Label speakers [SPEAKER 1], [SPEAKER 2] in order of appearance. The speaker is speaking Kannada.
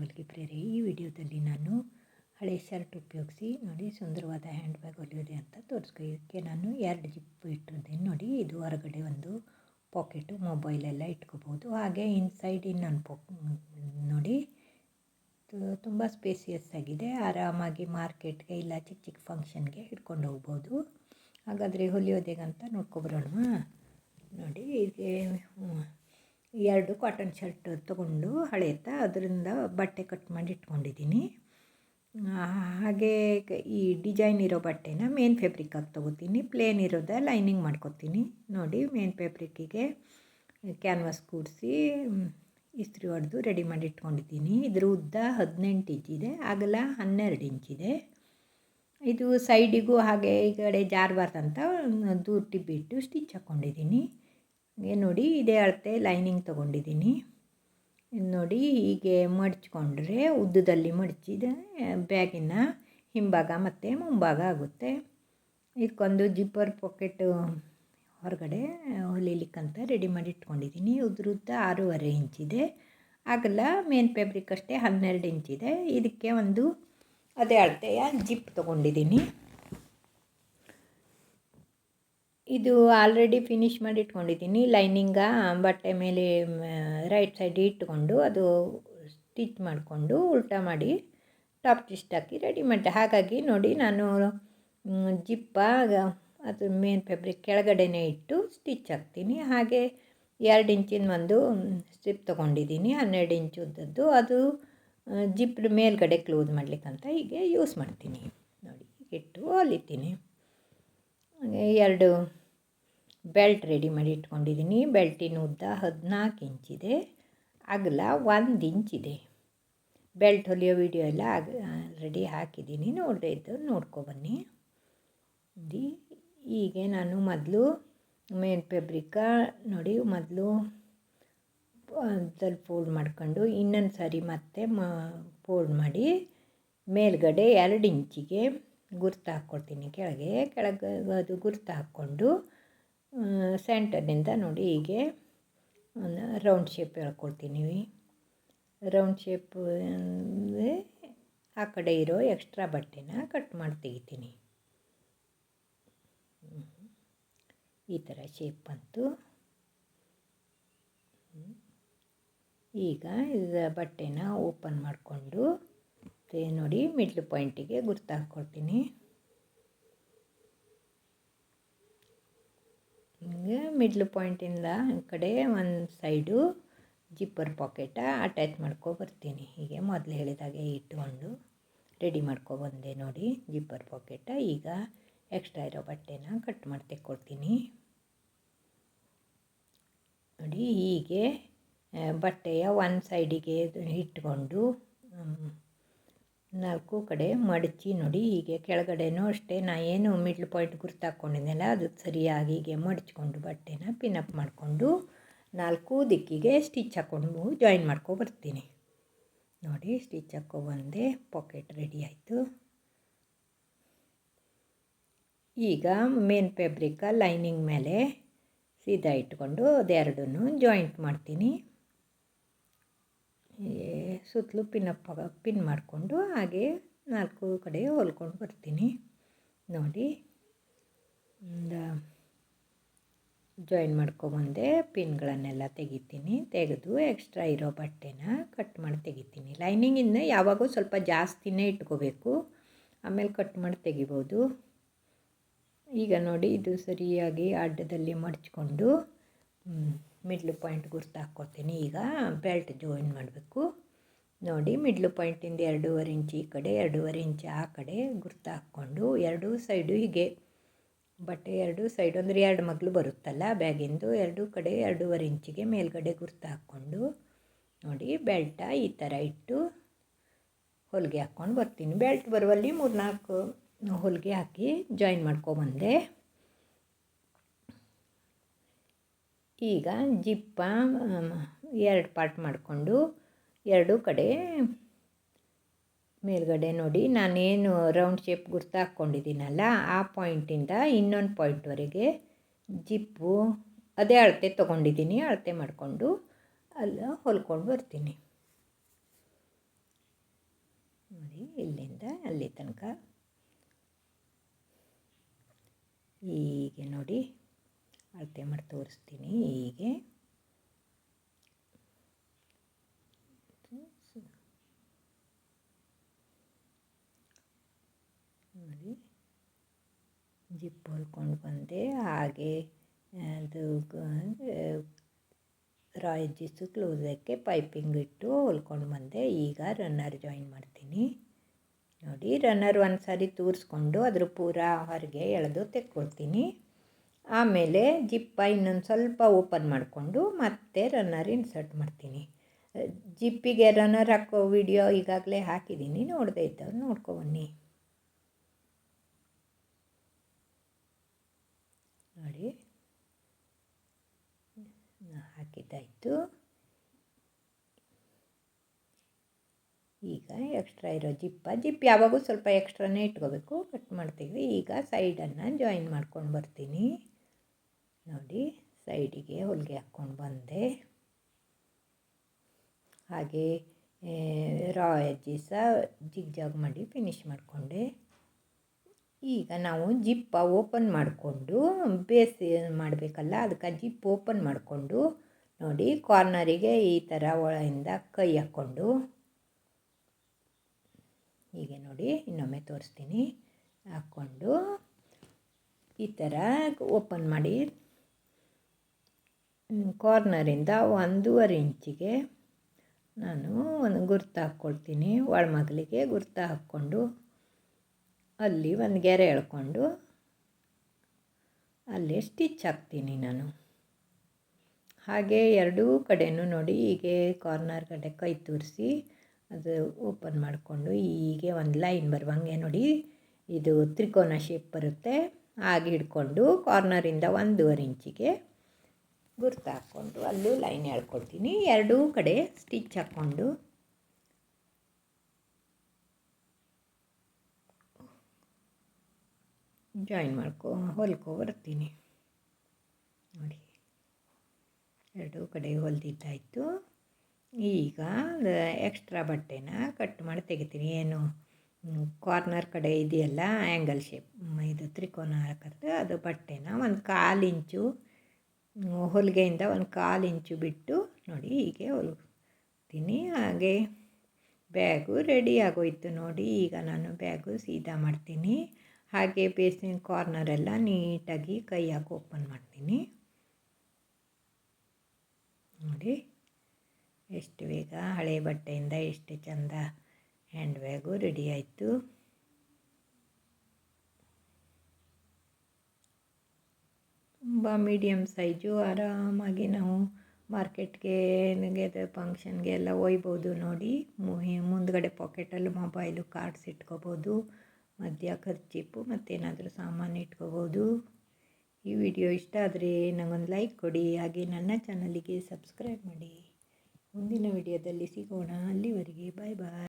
[SPEAKER 1] ಹೊಲಿಗೆ ಪ್ರೇರೆ, ಈ ವಿಡಿಯೋದಲ್ಲಿ ನಾನು ಹಳೆ ಶರ್ಟ್ ಉಪಯೋಗಿಸಿ ನೋಡಿ ಸುಂದರವಾದ ಹ್ಯಾಂಡ್ ಬ್ಯಾಗ್ ಹೊಲಿಯೋದೆ ಅಂತ ತೋರಿಸ್ಕೊ, ಇದಕ್ಕೆ ನಾನು ಎರಡು ಜಿಪ್ ಇಟ್ಟಿದ್ದೀನಿ ನೋಡಿ, ಇದು ಹೊರಗಡೆ ಒಂದು ಪಾಕೆಟು, ಮೊಬೈಲ್ ಎಲ್ಲ ಇಟ್ಕೋಬೋದು. ಹಾಗೆ ಇನ್ಸೈಡ್ ಇನ್ನೊಂದು ಪೊ, ನೋಡಿ ತುಂಬ ಸ್ಪೇಸಿಯಸ್ ಆಗಿದೆ. ಆರಾಮಾಗಿ ಮಾರ್ಕೆಟ್ಗೆ ಇಲ್ಲ ಚಿಕ್ಕ ಚಿಕ್ಕ ಫಂಕ್ಷನ್ಗೆ ಹಿಡ್ಕೊಂಡು ಹೋಗ್ಬೋದು. ಹಾಗಾದರೆ ಹೊಲಿಯೋದೇಗಂತ ನೋಡ್ಕೊಬರೋಣ ನೋಡಿ ಹೀಗೆ ಎರಡು ಕಾಟನ್ ಶರ್ಟ್ ತೊಗೊಂಡು ಹಳೇತ ಅದರಿಂದ ಬಟ್ಟೆ ಕಟ್ ಮಾಡಿ ಇಟ್ಕೊಂಡಿದ್ದೀನಿ. ಹಾಗೆ ಈ ಡಿಸೈನ್ ಇರೋ ಬಟ್ಟೆನ ಮೇನ್ ಫ್ಯಾಬ್ರಿಕ್ಕಾಗಿ ತೊಗೋತೀನಿ. ಪ್ಲೇನ್ ಇರೋದ ಲೈನಿಂಗ್ ಮಾಡ್ಕೊತೀನಿ. ನೋಡಿ ಮೇನ್ ಫ್ಯಾಬ್ರಿಕ್ಕಿಗೆ ಕ್ಯಾನ್ವಾಸ್ ಕೂಡಿಸಿ, ಇಸ್ತ್ರಿ ಹೊಡೆದು ರೆಡಿ ಮಾಡಿ ಇಟ್ಕೊಂಡಿದ್ದೀನಿ. ಇದ್ರ ಉದ್ದ ಹದಿನೆಂಟು ಇಂಚಿದೆ ಅಗಲ ಹನ್ನೆರಡು ಇಂಚಿದೆ ಇದು. ಸೈಡಿಗೂ ಹಾಗೆ ಈ ಕಡೆ ಜಾರಬಾರ್ದಂತ ದೂರ ಟಿಬ್ಬಿಟ್ಟು ಸ್ಟಿಚ್ ಹಾಕ್ಕೊಂಡಿದ್ದೀನಿ ನೋಡಿ ಇದೇ ಅಳತೆ ಲೈನಿಂಗ್ ತೊಗೊಂಡಿದ್ದೀನಿ. ನೋಡಿ ಹೀಗೆ ಮಡಚ್ಕೊಂಡ್ರೆ ಉದ್ದದಲ್ಲಿ ಮಡಚಿದ ಬ್ಯಾಗಿನ ಹಿಂಭಾಗ ಮತ್ತು ಮುಂಭಾಗ ಆಗುತ್ತೆ. ಇದಕ್ಕೊಂದು ಜಿಪ್ಪರ್ ಪಾಕೆಟ್ ಹೊರಗಡೆ ಹೊಲಿಲಿಕ್ಕಂತ ರೆಡಿ ಮಾಡಿ ಇಟ್ಕೊಂಡಿದ್ದೀನಿ ಉದ್ರುದ್ದ ಆರೂವರೆ ಇಂಚಿದೆ ಆಗಲ್ಲ ಮೇನ್ ಫ್ಯಾಬ್ರಿಕ್ ಅಷ್ಟೇ ಹನ್ನೆರಡು ಇಂಚಿದೆ ಇದಕ್ಕೆ ಒಂದು ಅದೇ ಅಳತೆಯ ಜಿಪ್ ತೊಗೊಂಡಿದ್ದೀನಿ. ಇದು ಆಲ್ರೆಡಿ ಫಿನಿಷ್ ಮಾಡಿ ಇಟ್ಕೊಂಡಿದ್ದೀನಿ ಲೈನಿಂಗ ಬಟ್ಟೆ ಮೇಲೆ ರೈಟ್ ಸೈಡ್ ಇಟ್ಕೊಂಡು ಅದು ಸ್ಟಿಚ್ ಮಾಡಿಕೊಂಡು ಉಲ್ಟಾ ಮಾಡಿ ಟಾಪ್ ಟಿಸ್ಟ್ ಹಾಕಿ ರೆಡಿ ಮಾಡಿದೆ. ಹಾಗಾಗಿ ನೋಡಿ ನಾನು ಜಿಪ್ಪ ಅದು ಮೇನ್ ಫ್ಯಾಬ್ರಿಕ್ ಕೆಳಗಡೆನೇ ಇಟ್ಟು ಸ್ಟಿಚ್ ಹಾಕ್ತೀನಿ. ಹಾಗೆ ಎರಡು ಇಂಚಿನ ಒಂದು ಸ್ಟ್ರಿಪ್ ತೊಗೊಂಡಿದ್ದೀನಿ. ಹನ್ನೆರಡು ಇಂಚು ಉದ್ದದ್ದು ಅದು ಜಿಪ್ ಮೇಲ್ಗಡೆ ಕ್ಲೋಸ್ ಮಾಡಲಿಕ್ಕಂತ ಹೀಗೆ ಯೂಸ್ ಮಾಡ್ತೀನಿ. ನೋಡಿ, ಇಟ್ಟು ಹೊಲಿತೀನಿ. ಎರಡು ಬೆಲ್ಟ್ ರೆಡಿ ಮಾಡಿ ಇಟ್ಕೊಂಡಿದ್ದೀನಿ. ಬೆಲ್ಟಿನ ಉದ್ದ ಹದಿನಾಲ್ಕು ಇಂಚಿದೆ. ಅಗಲ ಒಂದು ಇಂಚಿದೆ. ಬೆಲ್ಟ್ ಹೊಲಿಯೋ ವಿಡಿಯೋ ಎಲ್ಲ ಆಗ ರೆಡಿ ಹಾಕಿದ್ದೀನಿ. ನೋಡದೇ ಇದ್ದು ನೋಡ್ಕೊಬನ್ನಿ ಈಗ ನಾನು ಮೊದಲು ಮೇನ್ ಫ್ಯಾಬ್ರಿಕ್ಕ ನೋಡಿ, ಮೊದಲು ಅದ್ರಲ್ಲಿ ಫೋಲ್ಡ್ ಮಾಡ್ಕೊಂಡು ಇನ್ನೊಂದು ಸಾರಿ ಮತ್ತೆ ಮ ಫೋಲ್ಡ್ ಮಾಡಿ ಮೇಲ್ಗಡೆ ಎರಡು ಇಂಚಿಗೆ ಗುರ್ತು ಹಾಕ್ಕೊಳ್ತೀನಿ ಕೆಳಗೆ ಕೆಳಗೆ ಅದು ಗುರ್ತು ಹಾಕ್ಕೊಂಡು ಸೆಂಟರ್ನಿಂದ ನೋಡಿ ಹೀಗೆ ರೌಂಡ್ ಶೇಪ್ ಹೇಳ್ಕೊಡ್ತೀನಿ. ರೌಂಡ್ ಶೇಪ್ ಅಂದರೆ ಆ ಕಡೆ ಇರೋ ಎಕ್ಸ್ಟ್ರಾ ಬಟ್ಟೆನ ಕಟ್ ಮಾಡಿ ತೆಗಿತೀನಿ. ಈ ಥರ ಶೇಪ್ ಬಂತು. ಈಗ ಇದು ಬಟ್ಟೆನ ಓಪನ್ ಮಾಡಿಕೊಂಡು ನೋಡಿ ಮಿಡ್ಲ್ ಪಾಯಿಂಟಿಗೆ ಗುರ್ತು ಹಾಕ್ಕೊಳ್ತೀನಿ ಹಿಂಗೆ ಮಿಡ್ಲ್ ಪಾಯಿಂಟಿಂದ ಕಡೆ ಒಂದು ಸೈಡು ಜಿಪ್ಪರ್ ಪಾಕೆಟ ಅಟ್ಯಾಚ್ ಮಾಡ್ಕೊ ಬರ್ತೀನಿ. ಹೀಗೆ ಮೊದಲು ಹೇಳಿದಾಗೆ ಇಟ್ಕೊಂಡು ರೆಡಿ ಮಾಡ್ಕೊಬಂದೆ ನೋಡಿ ಜಿಪ್ಪರ್ ಪಾಕೆಟ ಈಗ ಎಕ್ಸ್ಟ್ರಾ ಇರೋ ಬಟ್ಟೆನ ಕಟ್ ಮಾಡಿ ತೆಕ್ಕೊಳ್ತೀನಿ ನೋಡಿ ಹೀಗೆ ಬಟ್ಟೆಯ ಒಂದು ಸೈಡಿಗೆ ಇಟ್ಕೊಂಡು ನಾಲ್ಕು ಕಡೆ ಮಡಚಿ ನೋಡಿ, ಹೀಗೆ ಕೆಳಗಡೆನೂ ಅಷ್ಟೇ. ನಾ ಏನು ಮಿಡ್ಲ್ ಪಾಯಿಂಟ್ ಗುರ್ತು ಅದು ಸರಿಯಾಗಿ ಹೀಗೆ ಮಡಚ್ಕೊಂಡು ಬಟ್ಟೆನ ಪಿನಪ್ ಮಾಡಿಕೊಂಡು ನಾಲ್ಕು ದಿಕ್ಕಿಗೆ ಸ್ಟಿಚ್ ಹಾಕ್ಕೊಂಡು ಜಾಯಿನ್ ಮಾಡ್ಕೊ ಬರ್ತೀನಿ. ನೋಡಿ ಸ್ಟಿಚ್ ಹಾಕ್ಕೊಬಂದೆ ಪಾಕೆಟ್ ರೆಡಿ ಆಯಿತು. ಈಗ ಮೇನ್ ಫ್ಯಾಬ್ರಿಕ ಲೈನಿಂಗ್ ಮೇಲೆ ಸೀದಾ ಇಟ್ಕೊಂಡು ಅದೆರಡನ್ನು ಜಾಯಿಂಟ್ ಮಾಡ್ತೀನಿ. ಸುತ್ತಲೂ ಅಪ್ಪ ಪಿನ್ ಮಾಡಿಕೊಂಡು ಹಾಗೆ ನಾಲ್ಕು ಕಡೆ ಹೊಲ್ಕೊಂಡು ಬರ್ತೀನಿ. ನೋಡಿ ಒಂದು ಜಾಯಿನ್ ಮಾಡ್ಕೊಬಂದೆ, ಪಿನ್ಗಳನ್ನೆಲ್ಲ ತೆಗಿತೀನಿ. ತೆಗೆದು ಎಕ್ಸ್ಟ್ರಾ ಇರೋ ಬಟ್ಟೆನ ಕಟ್ ಮಾಡಿ ತೆಗಿತೀನಿ. ಲೈನಿಂಗಿಂದ ಯಾವಾಗೂ ಸ್ವಲ್ಪ ಜಾಸ್ತಿನೇ ಇಟ್ಕೋಬೇಕು. ಆಮೇಲೆ ಕಟ್ ಮಾಡಿ ತೆಗಿಬೋದು. ಈಗ ನೋಡಿ, ಇದು ಸರಿಯಾಗಿ ಅಡ್ಡದಲ್ಲಿ ಮಡಚ್ಕೊಂಡು ಮಿಡ್ಲ್ ಪಾಯಿಂಟ್ ಗುರ್ತು ಹಾಕ್ಕೊಳ್ತೀನಿ. ಈಗ ಬೆಲ್ಟ್ ಜಾಯಿನ್ ಮಾಡಬೇಕು. ನೋಡಿ ಮಿಡ್ಲ್ ಪಾಯಿಂಟಿಂದ ಎರಡೂವರೆ ಇಂಚು ಈ ಕಡೆ, ಎರಡೂವರೆ ಇಂಚು ಆ ಕಡೆ ಗುರ್ತು ಹಾಕ್ಕೊಂಡು ಎರಡೂ ಸೈಡು ಹೀಗೆ. ಬಟ್ಟೆ ಎರಡು ಸೈಡ್ ಅಂದರೆ ಎರಡು ಮಗ್ಲು ಬರುತ್ತಲ್ಲ, ಬ್ಯಾಗಿಂದು ಎರಡೂ ಕಡೆ ಎರಡೂವರೆ ಇಂಚಿಗೆ ಮೇಲ್ಗಡೆ ಗುರ್ತು ಹಾಕ್ಕೊಂಡು ನೋಡಿ ಬೆಲ್ಟ ಈ ಥರ ಇಟ್ಟು ಹೊಲಿಗೆ ಹಾಕ್ಕೊಂಡು ಬರ್ತೀನಿ. ಬೆಲ್ಟ್ ಬರುವಲ್ಲಿ ಮೂರ್ನಾಲ್ಕು ಹೊಲಿಗೆ ಹಾಕಿ ಜಾಯಿನ್ ಮಾಡ್ಕೊಬಂದೆ ಈಗ ಜಿಪ್ಪ ಎರಡು ಪಾರ್ಟ್ ಮಾಡಿಕೊಂಡು ಎರಡೂ ಕಡೆ ಮೇಲ್ಗಡೆ ನೋಡಿ, ನಾನೇನು ರೌಂಡ್ ಶೇಪ್ ಗುರ್ತು ಹಾಕ್ಕೊಂಡಿದ್ದೀನಲ್ಲ ಆ ಪಾಯಿಂಟಿಂದ ಇನ್ನೊಂದು ಪಾಯಿಂಟ್ವರೆಗೆ ಜಿಪ್ಪು, ಅದೇ ಅಳತೆ ತೊಗೊಂಡಿದ್ದೀನಿ, ಅಳತೆ ಮಾಡಿಕೊಂಡು ಅಲ್ಲ ಹೊಲ್ಕೊಂಡು ಬರ್ತೀನಿ. ನೋಡಿ, ಇಲ್ಲಿಂದ ಅಲ್ಲಿ ತನಕ. ಹೀಗೆ ನೋಡಿ, ಅಳತೆ ಮಾಡಿ ತೋರಿಸ್ತೀನಿ, ಹೀಗೆ ನೋಡಿ ಜಿಪ್ ಹೊಲ್ಕೊಂಡು ಬಂದೆ. ಹಾಗೆ ಅದು ರಾಯಲ್ ಜಿಸ್ಸು ಕ್ಲೋಸಕ್ಕೆ ಪೈಪಿಂಗ್ ಇಟ್ಟು ಹೊಲ್ಕೊಂಡು ಬಂದೆ. ಈಗ ರನ್ನರ್ ಜಾಯಿನ್ ಮಾಡ್ತೀನಿ. ನೋಡಿ, ರನ್ನರ್ ಒಂದು ಸಾರಿ ತೂರಿಸ್ಕೊಂಡು ಅದ್ರ ಪೂರ ಹೊರಗೆ ಎಳೆದು ತೆಕ್ಕೊಳ್ತೀನಿ. ಆಮೇಲೆ ಜಿಪ್ಪ ಇನ್ನೊಂದು ಸ್ವಲ್ಪ ಓಪನ್ ಮಾಡಿಕೊಂಡು ಮತ್ತೆ ರನ್ನರ್ ಇನ್ಸರ್ಟ್ ಮಾಡ್ತೀನಿ. ಜಿಪ್ಪಿಗೆ ರನ್ನರ್ ಹಾಕೋ ವಿಡಿಯೋ ಈಗಾಗಲೇ ಹಾಕಿದ್ದೀನಿ. ನೋಡದೇ ಇದ್ದವ್ರು ನೋಡ್ಕೊಬನ್ನಿ ನೋಡಿ ಹಾಕಿದ್ದಾಯಿತು. ಈಗ ಎಕ್ಸ್ಟ್ರಾ ಇರೋ ಜಿಪ್ಪ ಜಿಪ್ ಯಾವಾಗೂ ಸ್ವಲ್ಪ ಎಕ್ಸ್ಟ್ರಾನೇ ಇಟ್ಕೋಬೇಕು. ಕಟ್ ಮಾಡ್ತೀವಿ. ಈಗ ಸೈಡನ್ನು ಜಾಯಿನ್ ಮಾಡ್ಕೊಂಡು ಬರ್ತೀನಿ. ನೋಡಿ ಸೈಡಿಗೆ ಹೊಲಿಗೆ ಹಾಕ್ಕೊಂಡು ಬಂದೆ. ಹಾಗೆ ರಾ ಎಜ್ಜಿಸ ಜಿಗ್ ಜಾಗ್ ಮಾಡಿ ಫಿನಿಶ್ ಮಾಡಿಕೊಂಡೆ. ಈಗ ನಾವು ಜಿಪ್ಪ ಓಪನ್ ಮಾಡಿಕೊಂಡು, ಬೇಸ್ ಮಾಡಬೇಕಲ್ಲ, ಅದಕ್ಕೆ ಜಿಪ್ ಓಪನ್ ಮಾಡಿಕೊಂಡು, ನೋಡಿ ಕಾರ್ನರಿಗೆ ಈ ಥರ ಒಳಗಿಂದ ಕೈ ಹಾಕ್ಕೊಂಡು. ಹೀಗೆ ನೋಡಿ, ಇನ್ನೊಮ್ಮೆ ತೋರಿಸ್ತೀನಿ. ಹಾಕ್ಕೊಂಡು ಈ ಥರ ಓಪನ್ ಮಾಡಿ. ಕಾರ್ನರಿಂದ ಒಂದೂವರೆ ಇಂಚಿಗೆ ನಾನು ಒಂದು ಗುರ್ತು ಹಾಕ್ಕೊಳ್ತೀನಿ. ಒಳಮಗಲಿಗೆ ಗುರ್ತು ಹಾಕ್ಕೊಂಡು. ಅಲ್ಲಿ ಒಂದು ಗೆರೆ ಎಳ್ಕೊಂಡು ಅಲ್ಲಿ ಸ್ಟಿಚ್ ಹಾಕ್ತೀನಿ ನಾನು. ಹಾಗೆ ಎರಡೂ ಕಡೆಯೂ ನೋಡಿ ಹೀಗೆ ಕಾರ್ನರ್ ಕಡೆ ಕೈ ತೂರಿಸಿ ಅದು ಓಪನ್ ಮಾಡಿಕೊಂಡು ಹೀಗೆ ಒಂದು ಲೈನ್ ಬರುವಂಗೆ ನೋಡಿ ಇದು ತ್ರಿಕೋನ ಶೇಪ್ ಬರುತ್ತೆ. ಹಾಗೆ ಹಿಡ್ಕೊಂಡು ಕಾರ್ನರಿಂದ ಒಂದೂವರೆ ಇಂಚಿಗೆ ಗುರ್ತು ಹಾಕ್ಕೊಂಡು ಅಲ್ಲೂ ಲೈನ್ ಎಳ್ಕೊಳ್ತೀನಿ. ಎರಡೂ ಕಡೆ ಸ್ಟಿಚ್ ಹಾಕ್ಕೊಂಡು ಜಾಯಿನ್ ಮಾಡ್ಕೊ, ಹೊಲ್ಕೊ ಬರ್ತೀನಿ. ನೋಡಿ. ಎರಡೂ ಕಡೆ ಹೊಲ್ದಿದ್ದಾಯಿತು. ಈಗ ಎಕ್ಸ್ಟ್ರಾ ಬಟ್ಟೆನ ಕಟ್ ಮಾಡಿ ತೆಗಿತೀನಿ. ಏನು ಕಾರ್ನರ್ ಕಡೆ ಇದೆಯಲ್ಲ ಆ್ಯಂಗಲ್ ಶೇಪ್ ಇದು ತ್ರಿಕೋನ ಹಾಕಿದ್ರೆ ಅದು ಬಟ್ಟೆನ ಒಂದು ಕಾಲು ಇಂಚು ಹೊಲಿಗೆಯಿಂದ ಒಂದು ಕಾಲು ಇಂಚು ಬಿಟ್ಟು, ನೋಡಿ, ಹೀಗೆ ಹೊಲ್ತೀನಿ. ಹಾಗೆ ಬ್ಯಾಗು ರೆಡಿ ಆಗೋಯ್ತು ನೋಡಿ. ಈಗ ನಾನು ಬ್ಯಾಗು ಸೀದಾ ಮಾಡ್ತೀನಿ. ಹಾಗೆ ಬೇಸಿನ ಕಾರ್ನರೆಲ್ಲ ನೀಟಾಗಿ ಕೈ ಹಾಕಿ ಓಪನ್ ಮಾಡ್ತೀನಿ. ನೋಡಿ, ಎಷ್ಟು ಬೇಗ ಹಳೆ ಬಟ್ಟೆಯಿಂದ ಎಷ್ಟು ಚಂದ ಹ್ಯಾಂಡ್ ಬ್ಯಾಗು ರೆಡಿ ಆಯಿತು. ತುಂಬ ಮೀಡಿಯಮ್ ಸೈಜು ಆರಾಮಾಗಿ ನಾವು ಮಾರ್ಕೆಟ್ಗೆ ಅದು ಫಂಕ್ಷನ್ಗೆ ಎಲ್ಲ ಒಯ್ಬೋದು ನೋಡಿ. ಮುಂದ್ಗಡೆ ಪಾಕೆಟಲ್ಲಿ ಮೊಬೈಲು ಕಾರ್ಡ್ಸ್ ಇಟ್ಕೋಬೋದು. ಮಧ್ಯ ಖರ್ಚಿಪ್ಪು ಮತ್ತೇನಾದರೂ ಸಾಮಾನು ಇಟ್ಕೋಬೋದು. ಈ ವಿಡಿಯೋ ಇಷ್ಟ ಆದರೆ ನನಗೊಂದು ಲೈಕ್ ಕೊಡಿ, ಹಾಗೆ ನನ್ನ ಚಾನಲಿಗೆ ಸಬ್ಸ್ಕ್ರೈಬ್ ಮಾಡಿ. ಮುಂದಿನ ವಿಡಿಯೋದಲ್ಲಿ ಸಿಗೋಣ. ಅಲ್ಲಿವರೆಗೆ ಬಾಯ್ ಬಾಯ್.